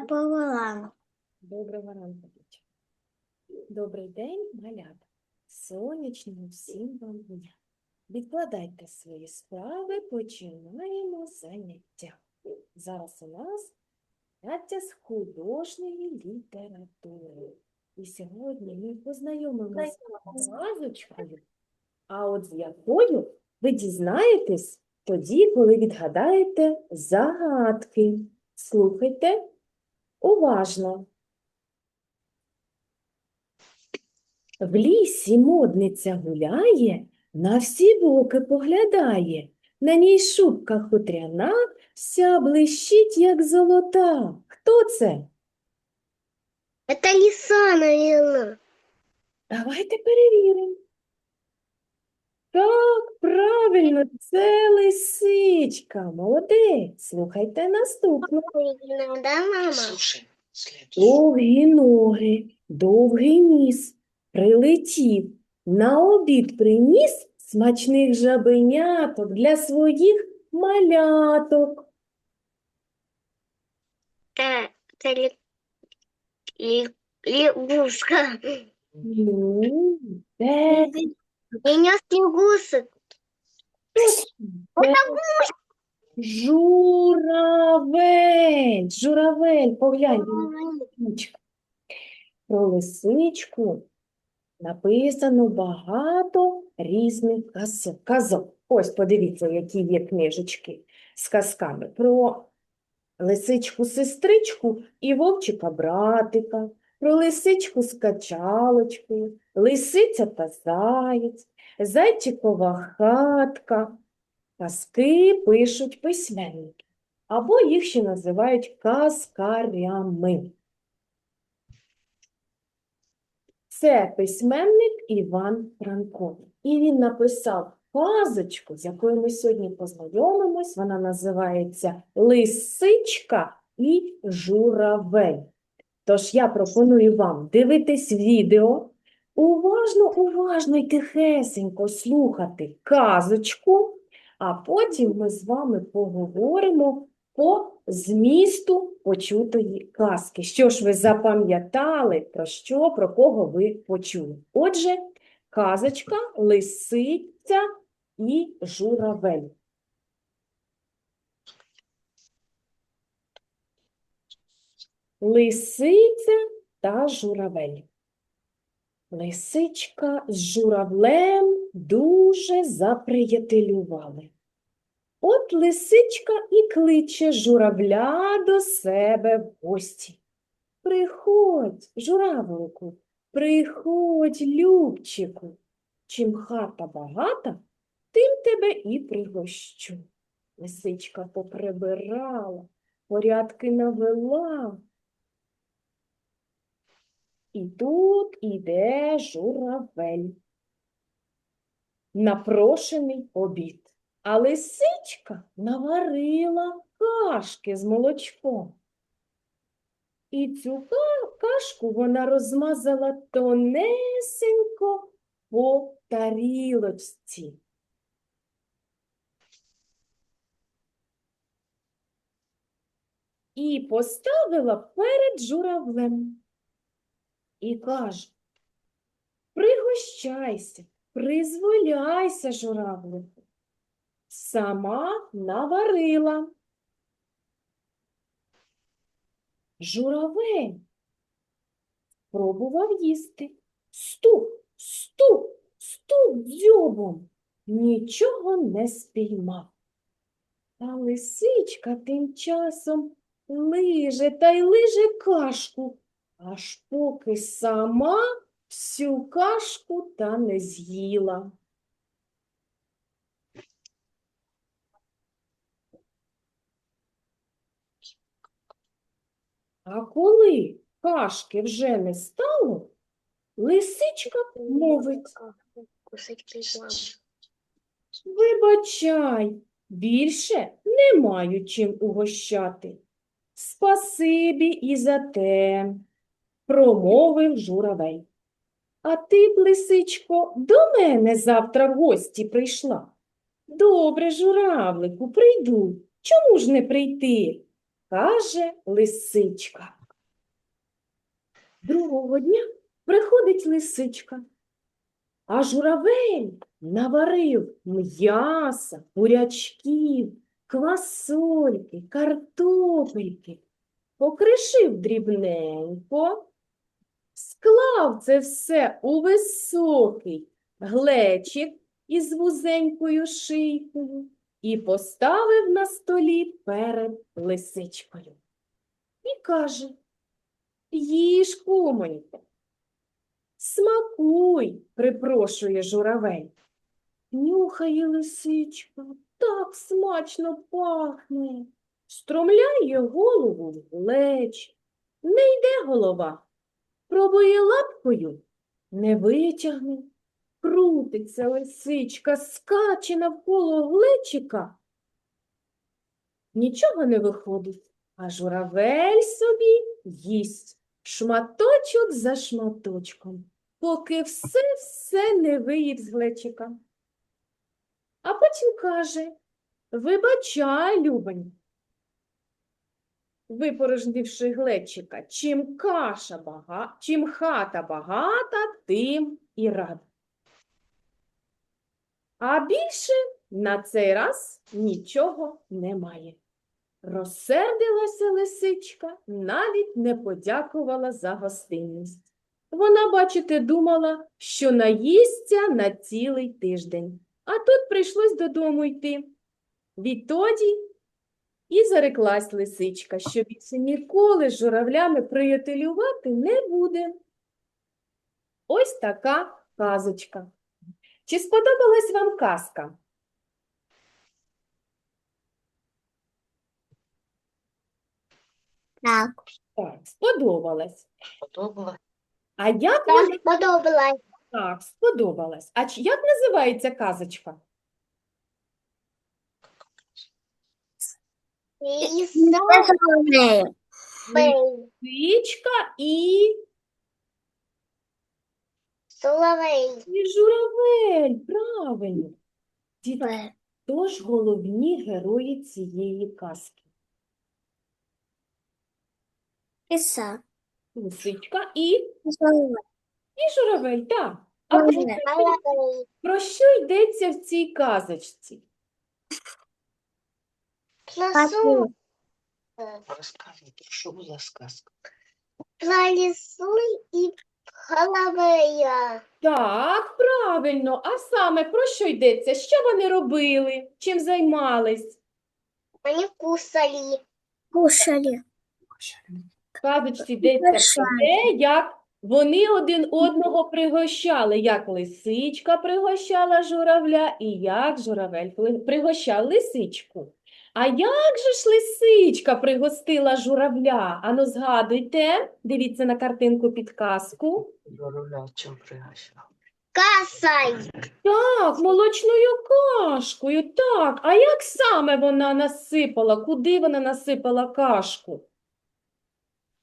пополам. Доброго ранку, дівчата. Добрий день, малята. Сонячного всім вам дня. Відкладайте свої справи, починаємо заняття. Зараз у нас заняття з художньої літератури. І сьогодні ми познайомимося з казочкою, а от з якою ви дізнаєтесь тоді, коли відгадаєте загадки. Слухайте уважно. В лісі модниця гуляє, на всі боки поглядає. На ній шубка хутряна, вся блищить, як золота. Хто це? Это лиса, наверное. Давайте перевіримо. Так, правильно, це лисичка. Молодець. Слухайте наступну. Слушай. Довгі ноги, довгий ніс, прилетів, на обід приніс смачних жабеняток для своїх маляток. Это, это ли, ли, лягушка. Ну, де Лягушек. це журавель, журавель, поглянь. Про лисичку написано багато різних казок. Ось подивіться, які є книжечки з казками. Про лисичку-сестричку і вовчика-братика, про лисичку з качалочкою, лисиця та заєць, зайчикова хатка. Казки пишуть письменники, або їх ще називають казкарями. Це письменник Іван Франко. І він написав казочку, з якою ми сьогодні познайомимось. Вона називається Лисичка і журавель. Тож я пропоную вам дивитись відео, уважно, уважно і тихесенько слухати казочку, а потім ми з вами поговоримо по змісту почутої казки. Що ж ви запам'ятали, про що, про кого ви почули? Отже, казочка, лисиця і журавель. Лисиця та журавель. Лисичка з журавлем дуже заприятелювали. От лисичка і кличе журавля до себе в гості. Приходь, журавлику, приходь, любчику. Чим хата багата, тим тебе і пригощу. Лисичка поприбирала, порядки навела. І тут іде журавель. Напрошений обід. А лисичка наварила кашки з молочком. І цю кашку вона розмазала тонесенько по тарілочці. І поставила перед журавлем. І каже, пригощайся, призволяйся, журавлику. Сама наварила. Журавель пробував їсти. Стук, стук, стук дзьобом. Нічого не спіймав. А лисичка тим часом лиже та й лиже кашку, аж поки сама всю кашку та не з'їла. А коли кашки вже не стало, лисичка мовить, вибачай, більше не маю чим угощати. Спасибі і за те, промовив журавель. А ти лисичко, до мене завтра в гості прийшла. Добре, журавлику, прийду. Чому ж не прийти? каже лисичка. Другого дня приходить лисичка, а журавель наварив м'яса, бурячків, квасольки, картопельки, покришив дрібненько, склав це все у високий глечик із вузенькою шийкою і поставив на столі перед лисичкою. І каже, їж, кумонько, смакуй, припрошує журавель. Нюхає лисичка, так смачно пахне. Стромляє голову в глечик. Не йде голова. Пробує лапкою, не витягне. Крутиться лисичка, скаче навколо глечика. Нічого не виходить, а журавель собі їсть шматочок за шматочком, поки все-все не виїв з глечика. А потім каже, вибачай, любонь, випорожнивши глечика, чим каша бага... чим хата багата, тим і рада. А більше на цей раз нічого немає. Розсердилася лисичка, навіть не подякувала за гостинність. Вона, бачите, думала, що наїсться на цілий тиждень, а тут прийшлось додому йти. Відтоді і зареклась лисичка, що більше ніколи з журавлями приятелювати не буде. Ось така казочка. Чи сподобалась вам казка? Так. Так, сподобалась. Подобала. А як вона Так, подобалась. так, сподобалась? А чи- як називається казочка? Лиса. Бей. Лисичка і, Соловей. і журавель. Правильно. Дітки, Б. хто ж головні герої цієї казки? Лиса. Лисичка і, і журавель, так. А про що йдеться в цій казочці? Лису. Розказуйте, що була сказка. Про лису и Соловея. Так, правильно. А саме про що йдеться? Що вони робили? Чим займались? Они кусали. Кушали. Казочці йдеться про те, як вони один одного пригощали, як лисичка пригощала журавля і як журавель пригощав лисичку. А як же ж лисичка пригостила журавля? Ану, згадуйте, дивіться на картинку підказку. Журавля чим пригощав. Касай. Так, молочною кашкою, так. А як саме вона насипала? Куди вона насипала кашку?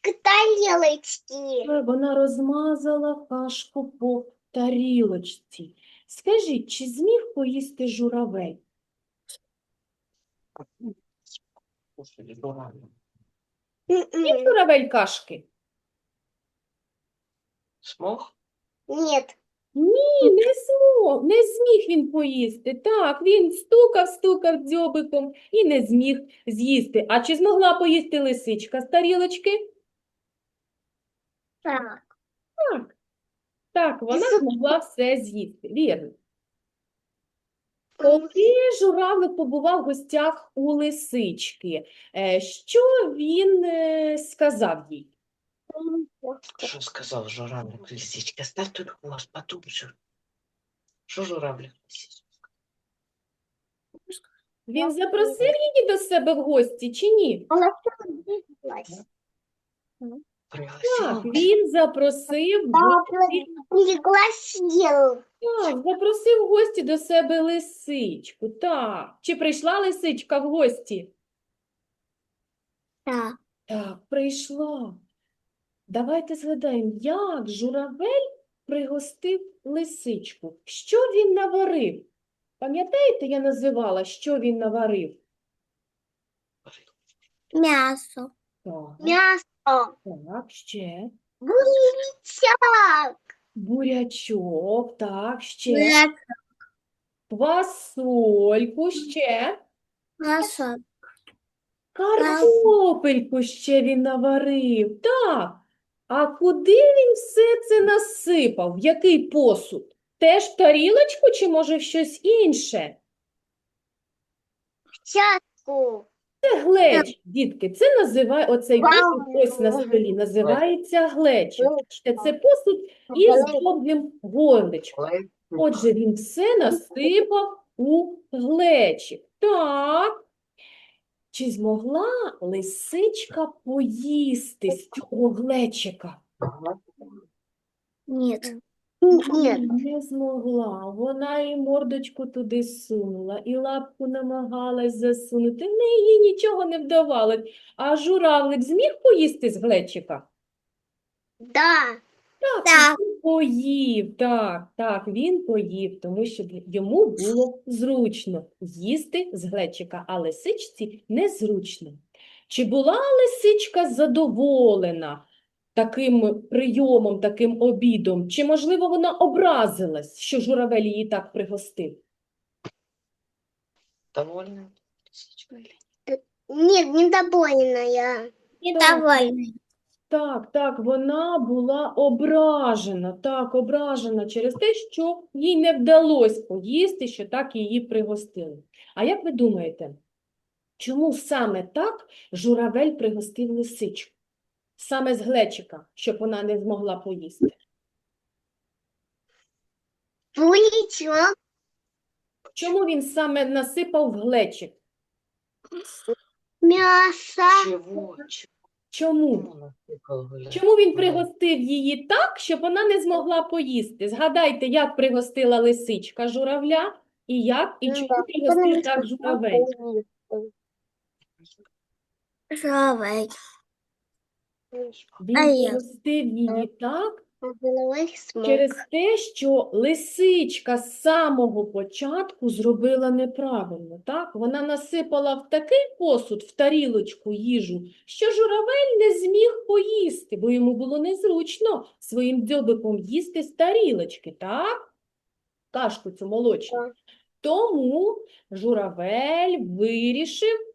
К тарелочке. Е, Вона розмазала кашку по тарілочці. Скажіть, чи зміг поїсти журавель? Журавля. Журавель кашки? Смог? Нет. Ні, не змог, не зміг він поїсти. Так, він стукав, стукав дзьобиком і не зміг з'їсти. А чи змогла поїсти лисичка з тарілочки? Так. Так. Так, вона змогла все з'їсти. Вірно. Коли журавлик побував в гостях у лисички, е, що він е, сказав їй? Що сказав журавлик лисичка? Став тут хвост, потупчу. Що журавлик лисичка? Він запросив її до себе в гості чи ні? Она всё двигалась. Пригласив? Так, він запросив, гості- пригласил. так, запросив в гості до себе лисичку. Так. Чи прийшла лисичка в гості? Так. Так, прийшла. Давайте згадаємо, як журавель пригостив лисичку. Що він наварив? Пам'ятаєте, я називала, що він наварив? Мясо. Так, Мясо. так, ще. Бурячок. Бурячок, так, ще. Квасольку, ще. Мясо. Картопельку ще він наварив. Так. А куди він все це насипав? В який посуд? Теж в тарілочку чи може в щось інше? Чашку. Це глечик, дітки. Це називає оцей посуд ось на столі. Називається глечик. Це посуд із довгим горличком. Отже, він все насипав у глечик. Так. Чи змогла лисичка поїсти з цього глечика? Нет. Нет. Не змогла. Вона і мордочку туди сунула, і лапку намагалась засунути. В неї нічого не вдавалось. А журавлик зміг поїсти з глечика? Да. Так, Так. він поїв, так, так, він поїв, тому що для- йому було зручно їсти з глечика, а лисичці незручно. Чи була лисичка задоволена таким прийомом, таким обідом? Чи, можливо, вона образилась, що журавель її так пригостив? Довольна? Лисичка или Нет, недовольная. Недовольная. Так, так, вона була ображена, так, ображена через те, що їй не вдалося поїсти, що так її пригостили. А як ви думаєте, чому саме так журавель пригостив лисичку? Саме з глечика, щоб вона не змогла поїсти? Бурячок. Чому він саме насипав в глечик? Мясо. Чому? Чому він пригостив її так, щоб вона не змогла поїсти? Згадайте, як пригостила лисичка журавля, і як, і Ну чому пригостив так журавель? Жовий. Він А її так через те, що лисичка з самого початку зробила неправильно. Так? Вона насипала в такий посуд, в тарілочку їжу, що журавель не зміг поїсти, бо йому було незручно своїм дзьобиком їсти з тарілочки, так? Кашку цю молочну. Тому журавель вирішив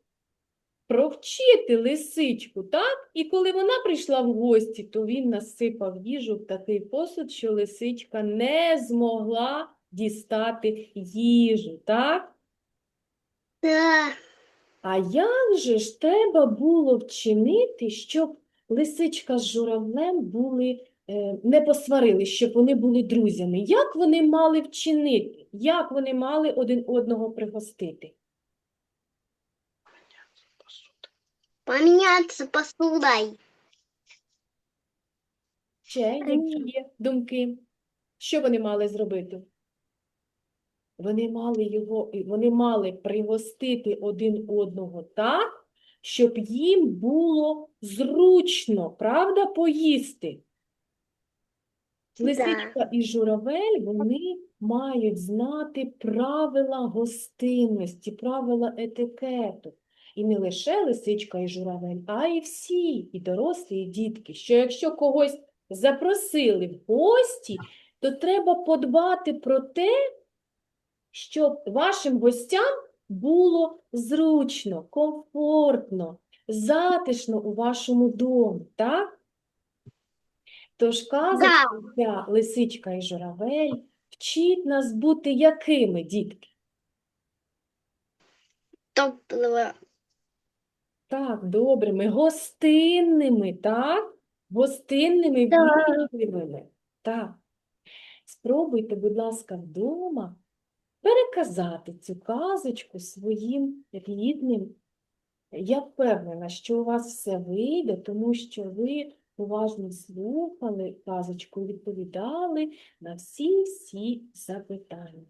провчити лисичку, так? І коли вона прийшла в гості, то він насипав їжу в такий посуд, що лисичка не змогла дістати їжу, так? Да. А як же ж треба було вчинити, щоб лисичка з журавлем були, е, не посварили, щоб вони були друзями? Як вони мали вчинити? Як вони мали один одного пригостити? Поменяться посудой. Ще які є думки? Що вони мали зробити? Вони мали його, вони мали пригостити один одного так, щоб їм було зручно, правда, поїсти. Лисичка і журавель, вони мають знати правила гостинності, правила етикету. І не лише лисичка і журавель, а й всі, і дорослі, і дітки, що якщо когось запросили в гості, то треба подбати про те, щоб вашим гостям було зручно, комфортно, затишно у вашому домі, так? Тож казочка ця лисичка і журавель вчить нас бути якими, дітки? Топливо. Так, добрими, гостинними, так? Гостинними, Так. вічливими. Так. Спробуйте, будь ласка, вдома переказати цю казочку своїм рідним. Я впевнена, що у вас все вийде, тому що ви уважно слухали казочку і відповідали на всі-всі запитання.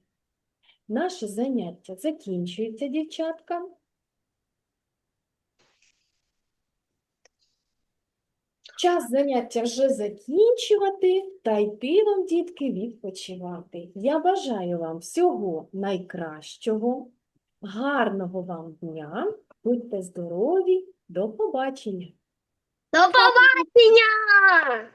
Наше заняття закінчується, дівчатка. Час заняття вже закінчувати, та йти вам, дітки, відпочивати. Я бажаю вам всього найкращого, гарного вам дня, будьте здорові До побачення. До побачення!